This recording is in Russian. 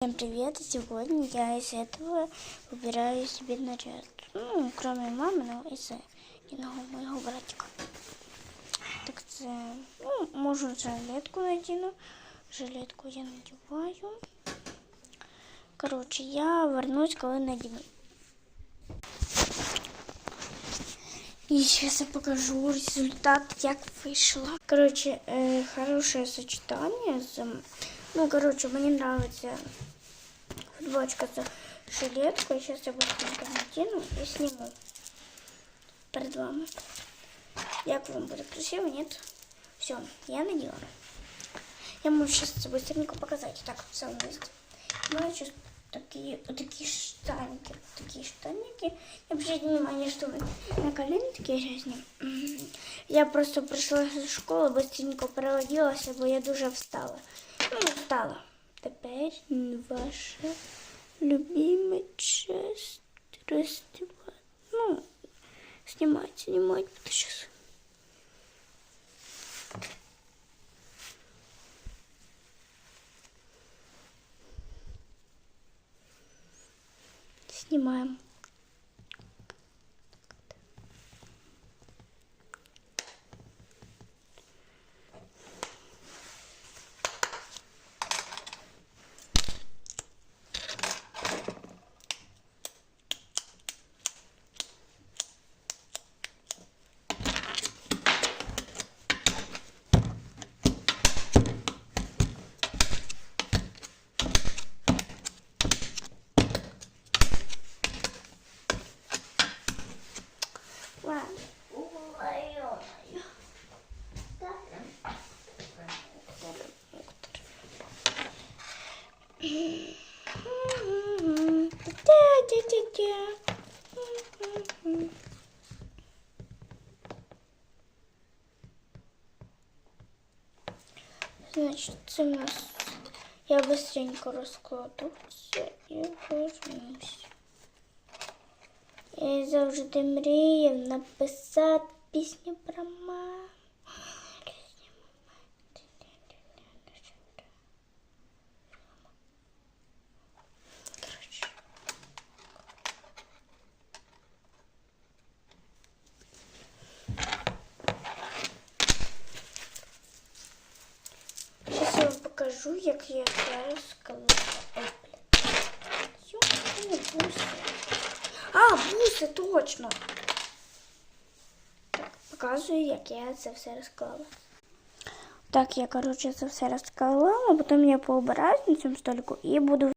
Всем привет! И сегодня я из этого выбираю себе наряд. Ну, кроме мамы, но из одного моего братика. Так це, ну, можу жилетку надіну. Жилетку я надіваю. Короче, я вернусь, коли надіну. И сейчас я покажу результат, як вийшло. Короче, э, хорошее сочетание. ну, короче, мне нравится футболочка с жилеткой. Сейчас я быстренько надену и сниму перед вами. Як вам будет красиво, нет? Все, я надела. Я могу сейчас быстренько показать. Так, в самом месте. Ну, сейчас такие, вот такие штаники, вот такие штаники. Не обращайте внимание, что на колени такие. М. Я просто пришла з школи, быстренько переоділася, бо я дуже встала. Ну, встала. Тепер ваша любима часть раздевать. Ну, снимать, снимать буду сейчас. Снимаем. Значит, це у нас я быстренько розкладу все і вернусь. Я завжди мріяв написати пісню про маму. Покажу, як я зараз коли. Ой. Йо. А, буси, точно. Так, показую, як я це все розклала. Так, я, коротше, це все розклала, а потім я поубираю на цьому столику і буду